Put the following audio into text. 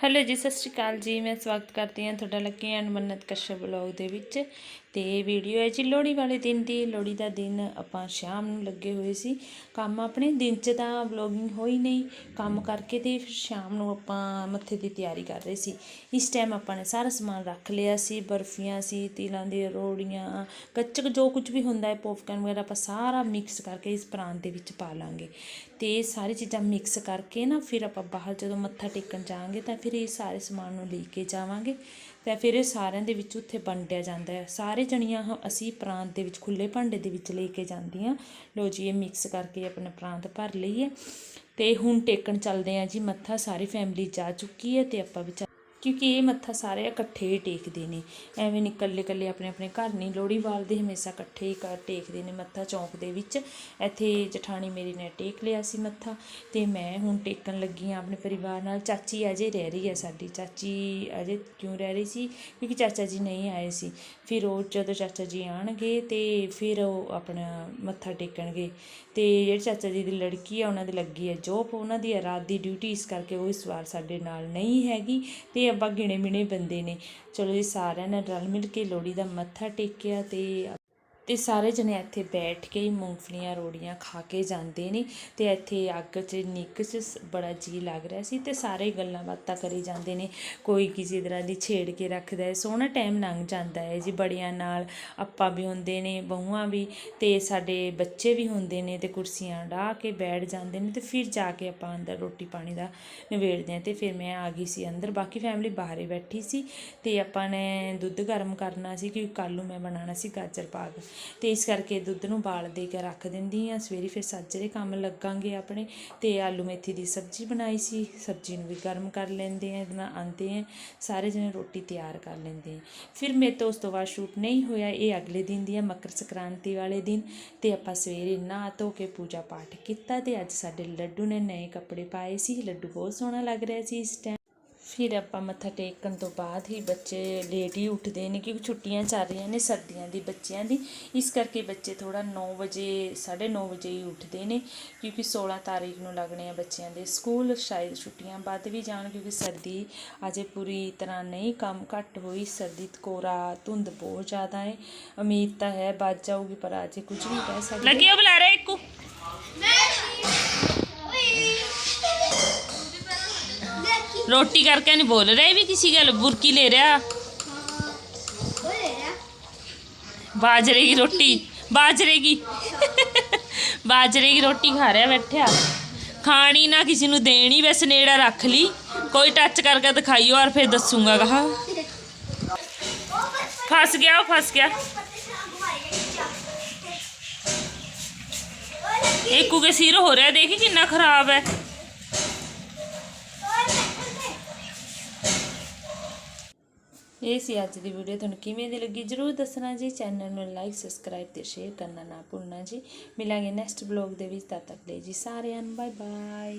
Hello ਜੀ, ਸਤਿ ਸ਼੍ਰੀ ਅਕਾਲ ਜੀ। ਮੈਂ ਸਵਾਗਤ ਕਰਦੀ ਹਾਂ ਤੁਹਾਡਾ ਲੱਕੀ ਐਂਡ ਮੰਨਤ ਕਸ਼ਪ ਬਲੌਗ ਦੇ ਵਿੱਚ। ਅਤੇ ਇਹ ਵੀਡੀਓ ਹੈ ਜੀ ਲੋਹੜੀ ਵਾਲੇ ਦਿਨ ਦੀ, ਲੋਹੜੀ ਦਾ ਦਿਨ ਆਪਾਂ ਸ਼ਾਮ ਨੂੰ ਲੱਗੇ ਹੋਏ ਸੀ। ਕੰਮ ਆਪਣੇ ਦਿਨ 'ਚ ਤਾਂ ਵਲੋਗਿੰਗ ਹੋਈ ਨਹੀਂ। ਕੰਮ ਕਰਕੇ ਤੇ ਫਿਰ ਸ਼ਾਮ ਨੂੰ ਆਪਾਂ ਮੱਥੇ ਦੀ ਤਿਆਰੀ ਕਰ ਰਹੇ ਸੀ। ਇਸ ਟਾਈਮ ਆਪਾਂ ਨੇ ਸਾਰਾ ਸਮਾਨ ਰੱਖ ਲਿਆ ਸੀ, ਬਰਫੀਆਂ ਸੀ, ਤਿਲਾਂ ਦੀਆਂ ਰੋੜੀਆਂ, ਕੱਚਕ ਜੋ ਕੁਝ ਵੀ ਹੁੰਦਾ ਹੈ, ਪੌਪਕਾਰਨ ਵਗੈਰਾ ਆਪਾਂ ਸਾਰਾ ਮਿਕਸ ਕਰਕੇ ਇਸ ਪ੍ਰਾਂਤ ਦੇ ਵਿੱਚ ਪਾ ਲਾਂਗੇ। ਤੇ ਇਹ ਸਾਰੀ ਚੀਜ਼ਾਂ ਮਿਕਸ ਕਰਕੇ ਨਾ ਫਿਰ ਆਪਾਂ ਬਾਹਰ ਜਦੋਂ ਮੱਥਾ ਟੇਕਣ ਜਾਵਾਂਗੇ ਤਾਂ ਫਿਰ ਇਹ ਸਾਰੇ ਸਮਾਨ ਨੂੰ ਲੈ ਕੇ ਜਾਵਾਂਗੇ। ਤਾਂ ਫਿਰ ਇਹ ਸਾਰਿਆਂ ਦੇ ਵਿੱਚ ਉੱਥੇ ਵੰਡਿਆ ਜਾਂਦਾ ਹੈ। ਸਾਰੇ ਜਣੀਆਂ ਹ- ਅਸੀਂ ਪ੍ਰਾਂਤ ਦੇ ਵਿੱਚ ਖੁੱਲੇ ਭਾਂਡੇ ਦੇ ਵਿੱਚ ਲੈ ਕੇ ਜਾਂਦੀਆਂ। ਲੋ ਜੀ, ਇਹ ਮਿਕਸ ਕਰਕੇ ਆਪਣਾ ਪ੍ਰਾਂਤ ਭਰ ਲਈਏ। ਤੇ ਹੁਣ ਟੇਕਣ ਚੱਲਦੇ ਆ ਜੀ, ਮੱਥਾ, ਸਾਰੀ ਫੈਮਿਲੀ ਜਾ ਚੁੱਕੀ ਹੈ ਤੇ ਆਪਾਂ ਵੀ ਕਿਉਂਕਿ ਇਹ ਮੱਥਾ ਸਾਰੇ ਇਕੱਠੇ ਹੀ ਟੇਕਦੇ ਨੇ। ਐਵੇਂ ਨਹੀਂ ਇਕੱਲੇ ਇਕੱਲੇ ਆਪਣੇ ਆਪਣੇ ਘਰ ਨਹੀਂ ਲੋਹੜੀ ਬਾਲਦੇ ਹਮੇਸ਼ਾ ਇਕੱਠੇ ਹੀ ਕਰ ਟੇਕਦੇ ਨੇ ਮੱਥਾ ਚੌਂਕ ਦੇ ਵਿੱਚ। ਇੱਥੇ ਜਠਾਣੀ ਮੇਰੀ ਨੇ ਟੇਕ ਲਿਆ ਸੀ ਮੱਥਾ ਤੇ ਮੈਂ ਹੁਣ ਟੇਕਣ ਲੱਗੀ ਹਾਂ ਆਪਣੇ ਪਰਿਵਾਰ ਨਾਲ। ਚਾਚੀ ਅਜੇ ਰਹਿ ਰਹੀ ਹੈ ਸਾਡੀ। ਚਾਚੀ ਅਜੇ ਕਿਉਂ ਰਹਿ ਰਹੀ ਸੀ? ਕਿਉਂਕਿ ਚਾਚਾ ਜੀ ਨਹੀਂ ਆਏ ਸੀ। ਫਿਰ ਉਹ ਜਦੋਂ ਚਾਚਾ ਜੀ ਆਣਗੇ ਤੇ ਫਿਰ ਉਹ ਆਪਣਾ ਮੱਥਾ ਟੇਕਣਗੇ। ਤੇ ਜਿਹੜੇ ਚਾਚਾ ਜੀ ਦੀ ਲੜਕੀ ਆ, ਉਹਨਾਂ ਦੀ ਲੱਗੀ ਹੈ ਜੋਬ, ਉਹਨਾਂ ਦੀ ਹੈ ਰਾਤ ਦੀ ਡਿਊਟੀ, ਇਸ ਕਰਕੇ ਉਹ ਇਸ ਵਾਰ ਸਾਡੇ ਨਾਲ ਨਹੀਂ ਹੈਗੀ ਤੇ ਆਪਾਂ ਗਿਣੇ ਮਿਣੇ ਬੰਦੇ ਨੇ। ਚਲੋ ਜੀ ਸਾਰਿਆਂ ਨੇ ਰਲ ਮਿਲ ਕੇ ਲੋਹੜੀ ਦਾ ਮੱਥਾ ਟੇਕਿਆ ਤੇ ਤੇ ਸਾਰੇ ਜਣੇ ਇੱਥੇ ਬੈਠ ਕੇ ਹੀ ਮੂੰਗਫਲੀਆਂ, ਰੋੜੀਆਂ ਖਾ ਕੇ ਜਾਂਦੇ ਨੇ ਤੇ ਇੱਥੇ ਅੱਗ 'ਚ ਨਿੱਕ 'ਚ ਸ- ਬੜਾ ਜੀ ਲੱਗ ਰਿਹਾ ਸੀ ਤੇ ਸਾਰੇ ਗੱਲਾਂ ਬਾਤਾਂ ਕਰੀ ਜਾਂਦੇ ਨੇ। ਕੋਈ ਕਿਸੇ ਤਰ੍ਹਾਂ ਦੀ ਛੇੜ ਕੇ ਰੱਖਦਾ ਹੈ, ਸੋਹਣਾ ਟਾਈਮ ਲੰਘ ਜਾਂਦਾ ਹੈ ਜੀ ਬੜੀਆਂ ਨਾਲ। ਆਪਾਂ ਵੀ ਹੁੰਦੇ ਨੇ, ਬਹੂਆਂ ਵੀ ਤੇ ਸਾਡੇ ਬੱਚੇ ਵੀ ਹੁੰਦੇ ਨੇ ਤੇ ਕੁਰਸੀਆਂ ਢਾ ਕੇ ਬੈਠ ਜਾਂਦੇ ਨੇ ਤੇ ਫਿਰ ਜਾ ਕੇ ਆਪਾਂ ਅੰਦਰ ਰੋਟੀ ਪਾਣੀ ਦਾ ਨਿਬੇੜਦੇ ਹਾਂ ਤੇ ਫਿਰ ਮੈਂ ਆ ਗਈ ਸੀ ਅੰਦਰ। ਬਾਕੀ ਫੈਮਿਲੀ ਬਾਹਰ ਬੈਠੀ ਸੀ ਤੇ ਆਪਾਂ ਨੇ ਦੁੱਧ ਗਰਮ ਕਰਨਾ ਸੀ ਕਿਉਂਕਿ ਕੱਲ੍ਹ ਨੂੰ ਮੈਂ ਬਣਾਉਣਾ ਸੀ ਗਾਜਰ ਪਾਕ। ਤੇ ਇਸ ਕਰਕੇ ਦੁੱਧ ਨੂੰ ਬਾਲ ਦੇ ਕੇ ਰੱਖ ਦਿੰਦੀ ਆ ਸਵੇਰੇ ਫਿਰ ਸਾਜਰੇ ਕੰਮ ਲੱਗਾਂਗੇ ਆਪਣੇ ਤੇ ਆਲੂ ਮੇਥੀ ਦੀ ਸਬਜ਼ੀ ਬਣਾਈ ਸੀ। ਸਬਜ਼ੀ ਨੂੰ ਵੀ ਗਰਮ ਕਰ ਲੈਂਦੇ ਆ ਬਣਾ ਆਂਦੇ ਆ ਸਾਰੇ ਜਣੇ ਰੋਟੀ ਤਿਆਰ ਕਰ ਲੈਂਦੇ ਆ ਫਿਰ ਮੇਰੇ ਤੋਂ ਉਸ ਤੋਂ ਬਾਅਦ ਸ਼ੂਟ ਨਹੀਂ ਹੋਇਆ। ਇਹ ਅਗਲੇ ਦਿਨ ਦੀ ਆ ਮਕਰ ਸੰਕ੍ਰਾਂਤੀ ਵਾਲੇ ਦਿਨ ਤੇ ਆਪਾਂ ਸਵੇਰੇ ਨਹਾ ਧੋ ਕੇ ਪੂਜਾ ਪਾਠ ਕੀਤਾ ਤੇ ਅੱਜ ਸਾਡੇ ਲੱਡੂ ਨੇ ਨਵੇਂ ਕੱਪੜੇ ਪਾਏ ਸੀ। ਲੱਡੂ ਬਹੁਤ ਸੋਹਣਾ ਲੱਗ ਰਿਹਾ ਸੀ ਇਸ ਟਾਈਮ ਫਿਰ ਆਪਾਂ ਮੱਥਾ ਟੇਕਣ ਤੋਂ ਬਾਅਦ ਹੀ ਬੱਚੇ ਲੇਟ ਹੀ ਉੱਠਦੇ ਨੇ ਕਿਉਂਕਿ ਛੁੱਟੀਆਂ ਚੱਲ ਰਹੀਆਂ ਨੇ ਸਰਦੀਆਂ ਦੀ ਬੱਚਿਆਂ ਦੀ। ਇਸ ਕਰਕੇ ਬੱਚੇ ਥੋੜਾ 9 ਵਜੇ 9:30 ਵਜੇ ਹੀ ਉੱਠਦੇ ਨੇ ਕਿਉਂਕਿ 16 ਤਾਰੀਖ ਨੂੰ ਲੱਗਣੇ ਆ ਬੱਚਿਆਂ ਦੇ ਸਕੂਲ। ਸ਼ਾਇਦ ਛੁੱਟੀਆਂ ਵੱਧ ਵੀ ਜਾਣ ਕਿਉਂਕਿ ਸਰਦੀ ਅਜੇ ਪੂਰੀ ਤਰ੍ਹਾਂ ਨਹੀਂ, ਕੰਮ ਘੱਟ ਹੋਈ, ਸਰਦੀ ਕੋਰਾ ਧੁੰਦ ਬਹੁਤ ਜ਼ਿਆਦਾ ਹੈ। ਉਮੀਦ ਤਾਂ ਹੈ ਬਚ ਜਾਊਗੀ ਪਰ ਅਜੇ ਕੁਝ ਨਹੀਂ ਕਹਿ ਸਕਦੇ। ਲੱਗਿਓ ਬੁਲਾ ਰਿਹਾ ਇੱਕੂ। ਰੋਟੀ ਕਰਕੇ ਨਹੀਂ ਬੋਲ ਰਿਹਾ, ਇਹ ਵੀ ਕਿਸੇ ਗੱਲ ਬੁਰਕੀ ਲੈ ਰਿਹਾ। ਬਾਜਰੇ ਦੀ ਰੋਟੀ ਬਾਜਰੇ ਦੀ ਬਾਜਰੇ ਦੀ ਰੋਟੀ ਖਾ ਰਿਹਾ ਬੈਠਿਆ। ਖਾਣੀ ਨਾ ਕਿਸੇ ਨੂੰ ਦੇਣੀ ਵੈਸੇ ਨੇੜਾ ਰੱਖ ਲਈ। ਕੋਈ ਟੱਚ ਕਰਕੇ ਦਿਖਾਈਓ ਔਰ ਫਿਰ ਦੱਸੂਗਾ ਕਹਾ ਫਸ ਗਿਆ, ਉਹ ਫਸ ਗਿਆ। ਇੱਕੂ ਕੇ ਸਿਰ ਹੋ ਰਿਹਾ, ਦੇਖੀ ਕਿੰਨਾ ਖਰਾਬ ਹੈ। ਇਹ ਸੀ ਅੱਜ ਦੀ ਵੀਡੀਓ ਤੁਹਾਨੂੰ ਕਿਵੇਂ ਦੀ ਲੱਗੀ ਜਰੂਰ ਦੱਸਣਾ ਜੀ। ਚੈਨਲ ਨੂੰ ਲਾਈਕ ਸਬਸਕ੍ਰਾਈਬ ਤੇ ਸ਼ੇਅਰ ਕਰਨਾ ਨਾ ਭੁੱਲਣਾ ਜੀ। ਮਿਲਾਂਗੇ ਨੈਕਸਟ ਬਲੌਗ ਦੇ ਵਿੱਚ। ਤਦ ਤੱਕ ਲਈ ਜੀ ਸਾਰਿਆਂ ਨੂੰ ਬਾਏ ਬਾਏ